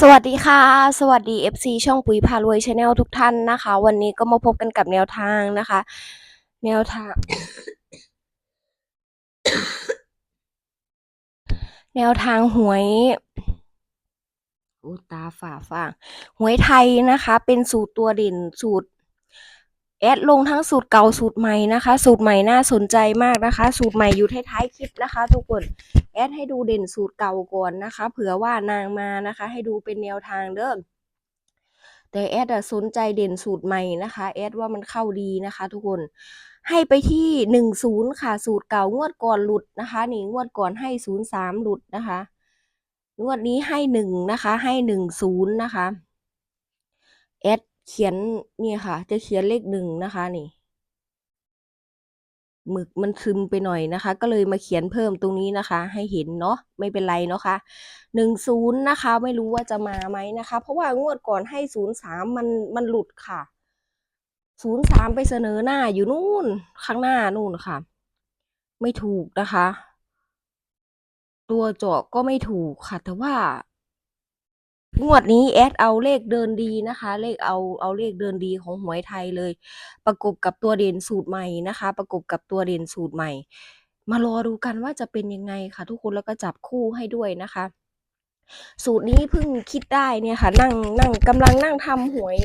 สวัสดีค่ะ สวัสดี FC ช่องปุ๋ยพารวยชาแนลทุกท่านนะคะ วันนี้ก็มาพบกันกับแนวทางนะคะ แนวทาง แนวทางหวยอุตาฝ่าฟางหวยไทยนะคะ เป็นสูตรตัวเด่นสูตร แอดลงทั้งสูตรเก่าสูตรใหม่นะคะ สูตรใหม่น่าสนใจมากนะคะ สูตรใหม่อยู่ท้ายๆคลิปนะคะ ทุกคน แอดให้ดูเด่นสูตรเก่าก่อนนะคะ เผื่อว่านางมานะคะ ให้ดูเป็นแนวทางเด้อแต่แอดอะสนใจเด่นสูตรใหม่นะคะแอดว่ามันเข้าดีนะคะ ทุกคนให้ไปที่หนึ่งศูนย์ค่ะสูตรเก่างวดก่อนหลุดนะคะนี่งวดก่อนให้ศูนย์สามหลุดนะคะงวดนี้ให้หนึ่งนะคะให้หนึ่งศูนย์นะคะแอดเขียนเนี่ยค่ะ จะเขียนเลขหนึ่งนะคะนี่ หมึกมันซึมไปหน่อยนะคะ ก็เลยมาเขียนเพิ่มตรงนี้นะคะ ให้เห็นเนาะไม่เป็นไรเนาะค่ะหนึ่งศูนย์นะคะ ไม่รู้ว่าจะมาไหมนะคะ เพราะว่างวดก่อนให้ศูนย์สามมันมันหลุดค่ะศูนย์สามไปเสนอหน้าอยู่นู่นข้างหน้านู่นค่ะ ไม่ถูกนะคะ ตัวเจาะก็ไม่ถูกค่ะ แต่ว่า งวดนี้แอดเอาเลขเดินดีนะคะ เลขเอาเอาเลขเดินดีของหวยไทยเลย ประกบกับตัวเด่นสูตรใหม่นะคะ ประกบกับตัวเด่นสูตรใหม่ มารอดูกันว่าจะเป็นยังไงค่ะ ทุกคนแล้วก็จับคู่ให้ด้วยนะคะ สูตรนี้เพิ่งคิดได้เนี่ยค่ะ นั่งนั่งกำลังนั่งทำหวย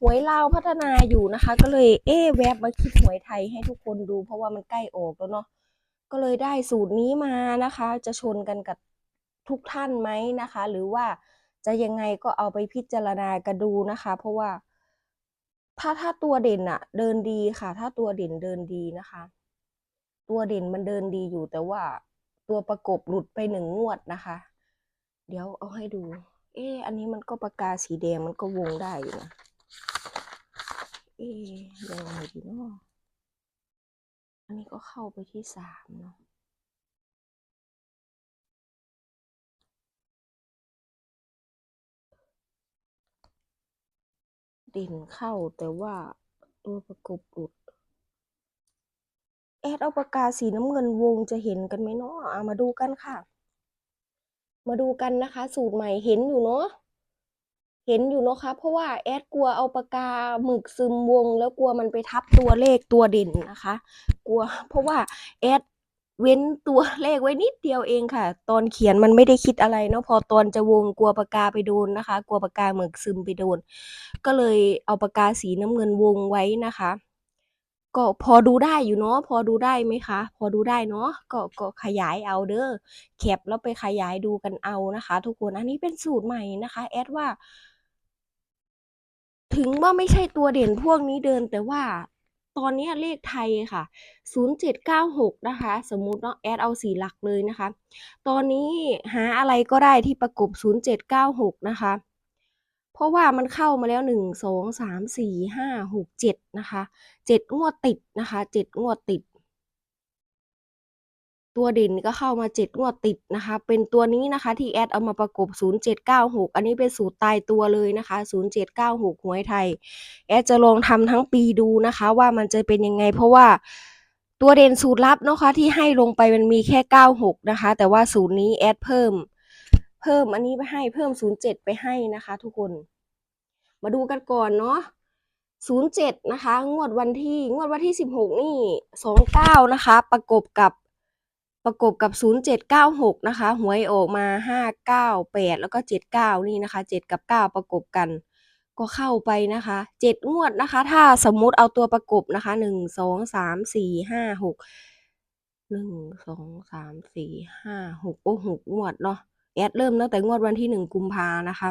หวยลาวพัฒนาอยู่นะคะ ก็เลยเอ๊แวบมาคิดหวยไทยให้ทุกคนดูเพราะว่ามันใกล้ออกแล้วเนาะก็เลยได้สูตรนี้มานะคะ จะชนกันกับทุกท่านไหมนะคะ หรือว่า จะยังไงก็เอาไปพิจารณากันดูนะคะ เพราะว่าถ้าถ้าตัวเด่นอะเดินดีค่ะ ถ้าตัวเด่นเดินดีนะคะ ตัวเด่นมันเดินดีอยู่แต่ว่าตัวประกบหลุดไปหนึ่งงวดนะคะ เดี๋ยวเอาให้ดู เอ๊ะอันนี้มันก็ปากกาสีแดงมันก็วงได้อยู่นะเอ๊ยังไงดีเนาะอันนี้ก็เข้าไปที่สามเนาะ เด่นเข้าแต่ว่าตัวประกบหลุดแอดเอาปากกาสีน้ำเงินวงจะเห็นกันไหมเนาะเอามาดูกันค่ะ มาดูกันนะคะ สูตรใหม่เห็นอยู่เนาะเห็นอยู่เนาะคะเพราะว่าแอดกลัวเอาปากกาหมึกซึมวง แล้วกลัวมันไปทับตัวเลขตัวเด่นนะคะ กลัว เพราะว่าแอด เว้นตัวเลขไว้นิดเดียวเองค่ะ ตอนเขียนมันไม่ได้คิดอะไรเนาะพอตอนจะวงกลัวปากกาไปโดนนะคะ กลัวปากกาหมึกซึมไปโดน ก็เลยเอาปากกาสีน้ำเงินวงไว้นะคะ ก็พอดูได้อยู่เนาะพอดูได้ไหมคะ พอดูได้เนาะก็ก็ขยายเอาเด้อแคปแล้วไปขยายดูกันเอานะคะ ทุกคนอันนี้เป็นสูตรใหม่นะคะ แอดว่า ถึงว่าไม่ใช่ตัวเด่นพวกนี้เดินแต่ว่า ตอนนี้เลขไทยค่ะ 0796 นะคะ สมมุติเนาะแอดเอาสีหลักเลยนะคะ ตอนนี้หาอะไรก็ได้ที่ประกบ 0796 นะคะ เพราะว่ามันเข้ามาแล้ว 1 2 3 4 5 6 7 นะคะ 7 งวดติดนะคะ 7 งวดติด ตัวเด่นก็เข้ามา7งวดติดนะคะ เป็นตัวนี้นะคะที่แอดเอามาประกบ 0796 อันนี้เป็นสูตรตายตัวเลยนะคะ 0796หวยไทย แอดจะลองทำทั้งปีดูนะคะ ว่ามันจะเป็นยังไงเพราะว่าตัวเด่นสูตรลับเนาะคะที่ให้ลงไปมันมีแค่ 96 นะคะ แต่ว่าสูตรนี้แอดเพิ่ม เพิ่มอันนี้ไปให้เพิ่ม 07 ไปให้นะคะ ทุกคน มาดูกันก่อนเนาะ07 นะคะ งวดวันที่งวดวันที่ 16 นี่ 29 นะคะ ประกบกับ ประกบกับ 0796 นะคะ หวยออกมา 598 แล้วก็ 79 นี่นะคะ 7 กับ 9 ประกบกัน ก็เข้าไปนะคะ 7 งวดนะคะ ถ้าสมมุติเอาตัวประกบนะคะ 1 2 3 4 5 6 1 2 3 4 5 6 โอ้6งวดเนาะ แอดเริ่มตั้งแต่งวดวันที่ 1 กุมภานะคะ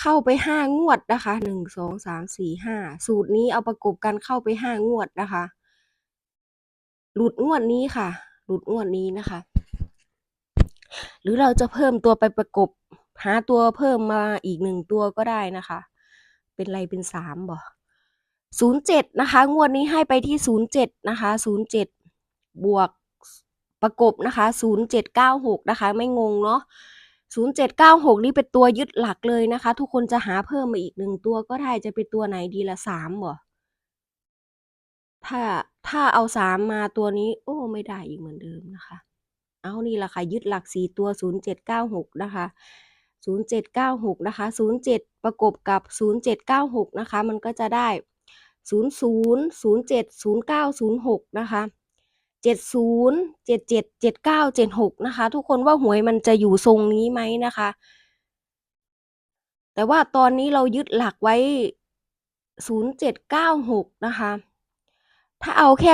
เข้าไป 5 งวดนะคะ 1 2 3 4 5 สูตรนี้เอาประกบกันเข้าไป 5 งวดนะคะ หลุดงวดนี้ค่ะ หลุดงวดนี้นะคะ หรือเราจะเพิ่มตัวไปประกบ หาตัวเพิ่มมาอีก1ตัวก็ได้นะคะ เป็นไรเป็น3บ่07นย์เจ็ดนะคะ งวดนี้ให้ไปที่07นย์เจ็ดนะคะ07บวกประกบนะคะ0796นะคะ ไม่งงเนาะ0796นี่เป็นตัวยึดหลักเลยนะคะ ทุกคนจะหาเพิ่มมาอีก1ตัวก็ได้จะเป็นตัวไหนดีล่ะ3บ่ ถ้าถ้าเอาสามมาตัวนี้ โอ้ไม่ได้อีกเหมือนเดิมนะคะ เอานี่ละค่ะยึดหลักสี่ตัวศูนย์เจ็ดเก้าหกนะคะศูนย์เจ็ดเก้าหกนะคะศูนย์เจ็ดประกบกับศูนย์เจ็ดเก้าหกนะคะ มันก็จะได้ศูนย์ศูนย์ศูนย์เจ็ดศูนย์เก้าศูนย์หกนะคะเจ็ดศูนย์เจ็ดเจ็ดเจ็ดเก้าเจ็ดหกนะคะ ทุกคนว่าหวยมันจะอยู่ทรงนี้ไหมนะคะ แต่ว่าตอนนี้เรายึดหลักไว้ศูนย์เจ็ดเก้าหกนะคะ ถ้าเอาแค่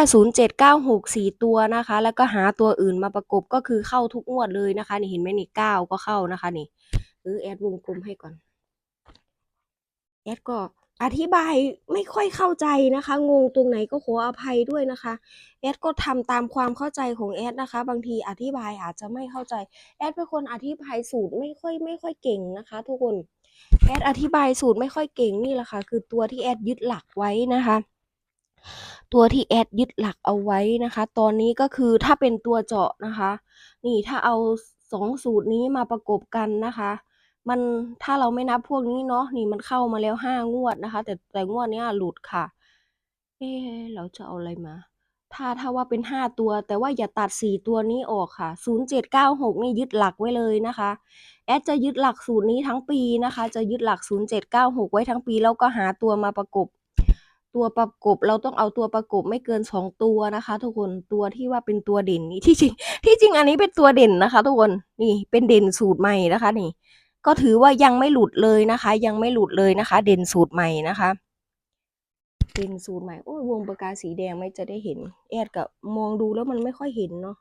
0796 4 ตัวนะคะ แล้วก็หาตัวอื่นมาประกบก็คือเข้าทุกงวดเลยนะคะ นี่เห็นไหมนี่9ก็เข้านะคะนี่หรือแอดวงกลมให้ก่อน แอดก็อธิบายไม่ค่อยเข้าใจนะคะ งงตรงไหนก็ขออภัยด้วยนะคะ แอดก็ทำตามความเข้าใจของแอดนะคะ บางทีอธิบายอาจจะไม่เข้าใจ แอดเป็นคนอธิบายสูตรไม่ค่อยไม่ค่อยเก่งนะคะ ทุกคน แอดอธิบายสูตรไม่ค่อยเก่งนี่แหละค่ะคือตัวที่แอดยึดหลักไว้นะคะ ตัวที่แอดยึดหลักเอาไว้นะคะ ตอนนี้ก็คือถ้าเป็นตัวเจาะนะคะ นี่ถ้าเอาสองสูตรนี้มาประกบกันนะคะ มันถ้าเราไม่นับพวกนี้เนาะนี่มันเข้ามาแล้วห้างวดนะคะ แต่แต่งวดนี้หลุดค่ะ เอ๊ะเราจะเอาอะไรมา ถ้าถ้าว่าเป็นห้าตัว แต่ว่าอย่าตัดสี่ตัวนี้ออกค่ะศูนย์เจ็ดเก้าหกนี่ยึดหลักไว้เลยนะคะ แอดจะยึดหลักสูตรนี้ทั้งปีนะคะ จะยึดหลักศูนย์เจ็ดเก้าหกไว้ทั้งปี แล้วก็หาตัวมาประกบ ตัวประกบ เราต้องเอาตัวประกบไม่เกินสองตัวนะคะ ทุกคนตัวที่ว่าเป็นตัวเด่นนี่ที่จริงที่จริงอันนี้เป็นตัวเด่นนะคะ ทุกคนนี่เป็นเด่นสูตรใหม่นะคะ นี่ ก็ถือว่ายังไม่หลุดเลยนะคะ ยังไม่หลุดเลยนะคะ เด่นสูตรใหม่นะคะเด่นสูตรใหม่โอ้ยวงปากกาสีแดงไม่จะได้เห็น แอดกับมองดูแล้วมันไม่ค่อยเห็นเนาะ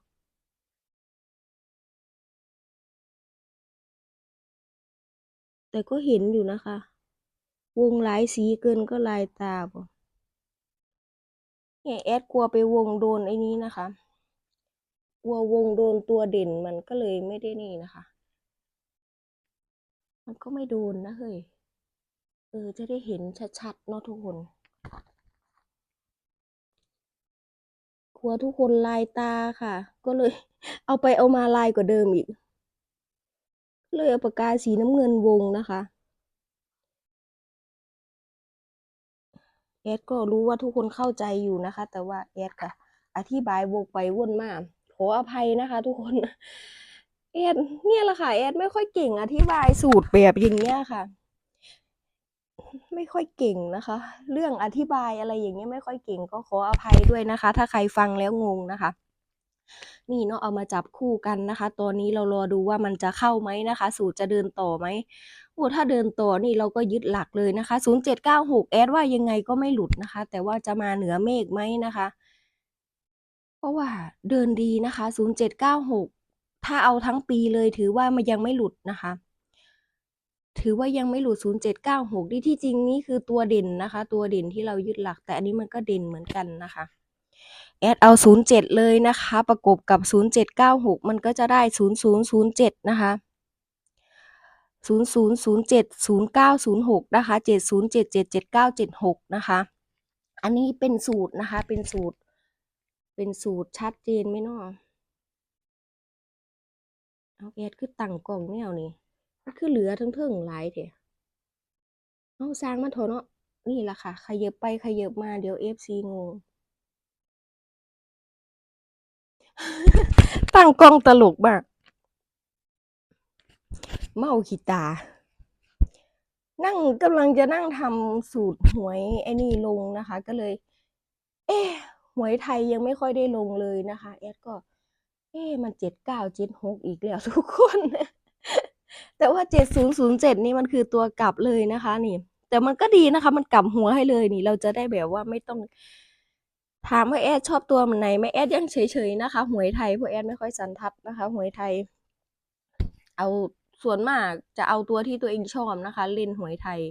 แต่ก็เห็นอยู่นะคะ วงหลายสีเกินก็ลายตาบ่ เนี่ยแอดกลัวไปวงโดนไอ้นี้นะคะ กลัววงโดนตัวเด่นมันก็เลยไม่ได้นี่นะคะ มันก็ไม่โดนนะเฮ้ย เออจะได้เห็นชัดๆเนาะทุกคน กลัวทุกคนลายตาค่ะ ก็เลย เอาไปเอามาลายกว่าเดิมอีก เลยเอาปากกาสีน้ำเงินวงนะคะ แอดก็รู้ว่าทุกคนเข้าใจอยู่นะคะ แต่ว่าแอดค่ะ อธิบายวกไปวนมาขออภัยนะคะ ทุกคนแอดเนี่ยแหละค่ะแอดไม่ค่อยเก่ง อธิบายสูตรแบบอย่างเงี้ยค่ะ ไม่ค่อยเก่งนะคะ เรื่องอธิบายอะไรอย่างเงี้ยไม่ค่อยเก่งก็ขออภัยด้วยนะคะ ถ้าใครฟังแล้วงงนะคะ นี่เนาะเอามาจับคู่กันนะคะตอนนี้เรารอดูว่ามันจะเข้าไหมนะคะ สูตรจะเดินต่อไหม โอ้ถ้าเดินต่อนี่เราก็ยึดหลักเลยนะคะ 0796 แอดว่ายังไงก็ไม่หลุดนะคะ แต่ว่าจะมาเหนือเมฆไหมนะคะ เพราะว่าเดินดีนะคะ 0796 ถ้าเอาทั้งปีเลยถือว่ามันยังไม่หลุดนะคะ ถือว่ายังไม่หลุด 0796ที่ที่จริงนี่คือตัวเด่นนะคะ ตัวเด่นที่เรายึดหลัก แต่อันนี้มันก็เด่นเหมือนกันนะคะ แอดเอา 07 เลยนะคะ ประกบกับ 0796 มันก็จะได้ 0007 นะคะ 0007 0906 นะคะ 7077 7976 นะคะ อันนี้เป็นสูตรนะคะ เป็นสูตร เป็นสูตรชัดเจนไหมเนาะเอาแอดคือตั้งกล่องแนวนี่มันคือเหลือทั้งเทิงหลายเถอะเอาสร้างมันเถเนาะนี่แหละค่ะ ขยับไปขยับมาเดี๋ยว FC งง ตั้งกล้องตลกมาก เมาขีตา นั่งกำลังจะนั่งทำสูตรหวยไอ้นี่ลงนะคะ ก็เลย เอ๊ะหวยไทยยังไม่ค่อยได้ลงเลยนะคะ แอดก็ เอ๊ะมันเจ็ดเก้าเจ็ดหกอีกแล้วทุกคน แต่ว่าเจ็ดศูนย์ศูนย์เจ็ดนี่มันคือตัวกลับเลยนะคะ นี่ แต่มันก็ดีนะคะ มันกลับหัวให้เลยนี่ เราจะได้แบบว่าไม่ต้องถามว่าแอดชอบตัวมันไหนไหมแอดยังเฉยๆนะคะ หวยไทยเพราะแอดไม่ค่อยสันทัดนะคะ หวยไทย เอา ส่วนมากจะเอาตัวที่ตัวเองชอบนะคะ เล่นหวยไทย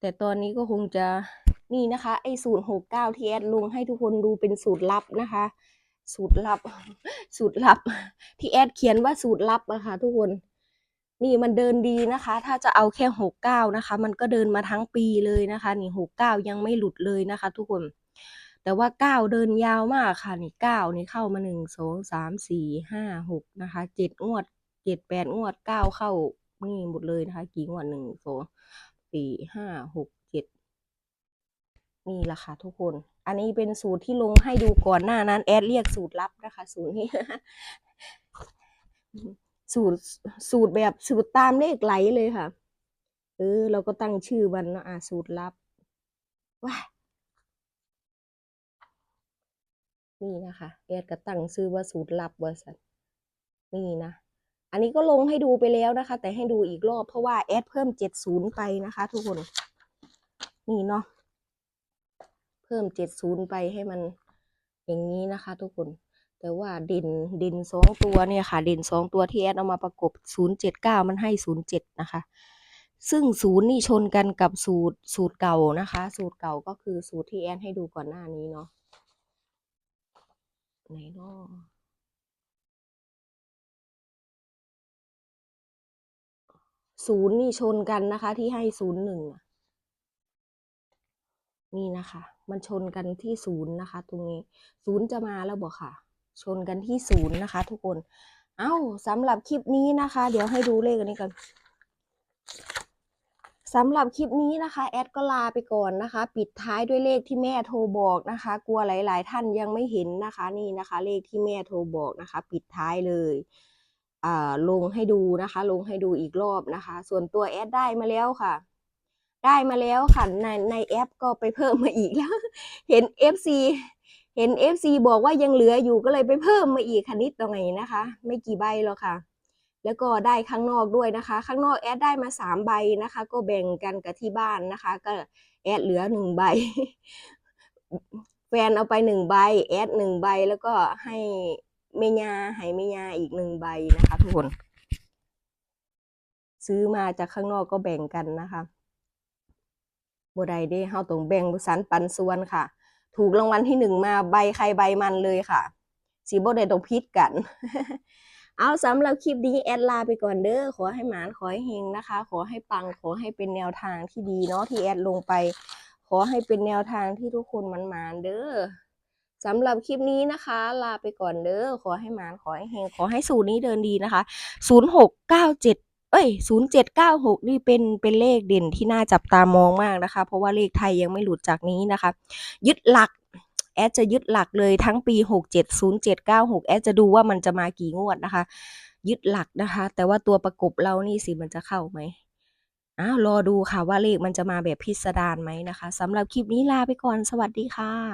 แต่ตอนนี้ก็คงจะนี่นะคะไอ้สูตรหกเก้าที่แอดลงให้ทุกคนดูเป็นสูตรลับนะคะ สูตรลับ สูตรลับ ที่แอดเขียนว่าสูตรลับนะคะทุกคนนี่มันเดินดีนะคะ ถ้าจะเอาแค่หกเก้านะคะ มันก็เดินมาทั้งปีเลยนะคะ นี่หกเก้ายังไม่หลุดเลยนะคะ ทุกคน แต่ว่าเก้าเดินยาวมากค่ะ นี่เก้านี่เข้ามาหนึ่งสองสามสี่ห้าหกนะคะเจ็ดงวด เจ็ดแปดงวดเก้าเข้านี่หมดเลยนะคะ กี่งวดหนึ่งสองสี่ห้าหกเจ็ดนี่แหละค่ะทุกคน อันนี้เป็นสูตรที่ลงให้ดูก่อนหน้านั้น แอดเรียกสูตรลับนะคะ สูตรนี้ สูตรสูตรแบบสูตรตามเลขไหลเลยค่ะ เออ เราก็ตั้งชื่อมันนะอะสูตรลับว้านี่นะคะ แอดก็ตั้งชื่อว่าสูตรลับว่าสันนี่นะ อันนี้ก็ลงให้ดูไปแล้วนะคะ แต่ให้ดูอีกรอบเพราะว่าแอดเพิ่มเจ็ดศูนย์ไปนะคะ ทุกคน นี่เนาะเพิ่มเจ็ดศูนย์ไปให้มันอย่างนี้นะคะ ทุกคน แต่ว่าดินดินสองตัวเนี่ยค่ะดินสองตัวที่แอดเอามาประกบศูนย์เจ็ดเก้ามันให้ศูนย์เจ็ดนะคะ ซึ่งศูนย์นี่ชนกันกับสูตรสูตรเก่านะคะ สูตรเก่าก็คือสูตรที่แอดให้ดูก่อนหน้านี้เนาะไหนเนาะ ศูนย์นี่ชนกันนะคะ ที่ให้ศูนย์หนึ่งนี่นะคะ มันชนกันที่ศูนย์นะคะ ตรงนี้ศูนย์จะมาแล้วบอกค่ะ ชนกันที่ศูนย์นะคะ ทุกคน เอ้าสำหรับคลิปนี้นะคะ เดี๋ยวให้ดูเลขอันนี้กันสำหรับคลิปนี้นะคะแอดก็ลาไปก่อนนะคะ ปิดท้ายด้วยเลขที่แม่โทรบอกนะคะ กลัวหลาย ๆ ท่านยังไม่เห็นนะคะ นี่นะคะ เลขที่แม่โทรบอกนะคะ ปิดท้ายเลย ลงให้ดูนะคะ ลงให้ดูอีกรอบนะคะ ส่วนตัวแอดได้มาแล้วค่ะ ได้มาแล้วค่ะในในแอปก็ไปเพิ่มมาอีกแล้ว เห็น FC เห็น FC บอกว่ายังเหลืออยู่ก็เลยไปเพิ่มมาอีกค่ะนิดตรงไหนนะคะ ไม่กี่ใบหรอกค่ะ แล้วก็ได้ข้างนอกด้วยนะคะ ข้างนอกแอดได้มาสามใบนะคะ ก็แบ่งกันกับที่บ้านนะคะ ก็แอดเหลือหนึ่งใบแฟนเอาไปหนึ่งใบแอดหนึ่งใบแล้วก็ให้ เมยาให้เมยาอีกหนึ่งใบนะคะทุกคน ซื้อมาจากข้างนอกก็แบ่งกันนะคะบ่ได้เด้เฮาต้องแบ่งบุสันปันส่วนค่ะ ถูกรางวัลที่หนึ่งมาใบใครใบมันเลยค่ะ สีบ่ไดต้องพิดกัน เอาสำหรับคลิปนี้แอดลาไปก่อนเด้อขอให้หมานขอให้เฮงนะคะ ขอให้ปังขอให้เป็นแนวทางที่ดีเนาะที่แอดลงไป ขอให้เป็นแนวทางที่ทุกคนมันหมานๆเด้อ สำหรับคลิปนี้นะคะ ลาไปก่อนเด้อขอให้มานขอให้เฮงขอให้สูตรนี้เดินดีนะคะศูนย์หกเก้าเจ็ดเอ้ยศูนย์เจ็ดเก้าหกนี่เป็น เป็นเลขเด่นที่น่าจับตามองมากนะคะ เพราะว่าเลขไทยยังไม่หลุดจากนี้นะคะ ยึดหลัก แอดจะยึดหลักเลยทั้งปีหกเจ็ดศูนย์เจ็ดเก้าหกแอดจะดูว่ามันจะมากี่งวดนะคะ ยึดหลักนะคะ แต่ว่าตัวประกบเรานี่สิมันจะเข้าไหมอ้าวรอดูค่ะว่าเลขมันจะมาแบบพิสดารไหมนะคะสำหรับคลิปนี้ลาไปก่อน สวัสดีค่ะ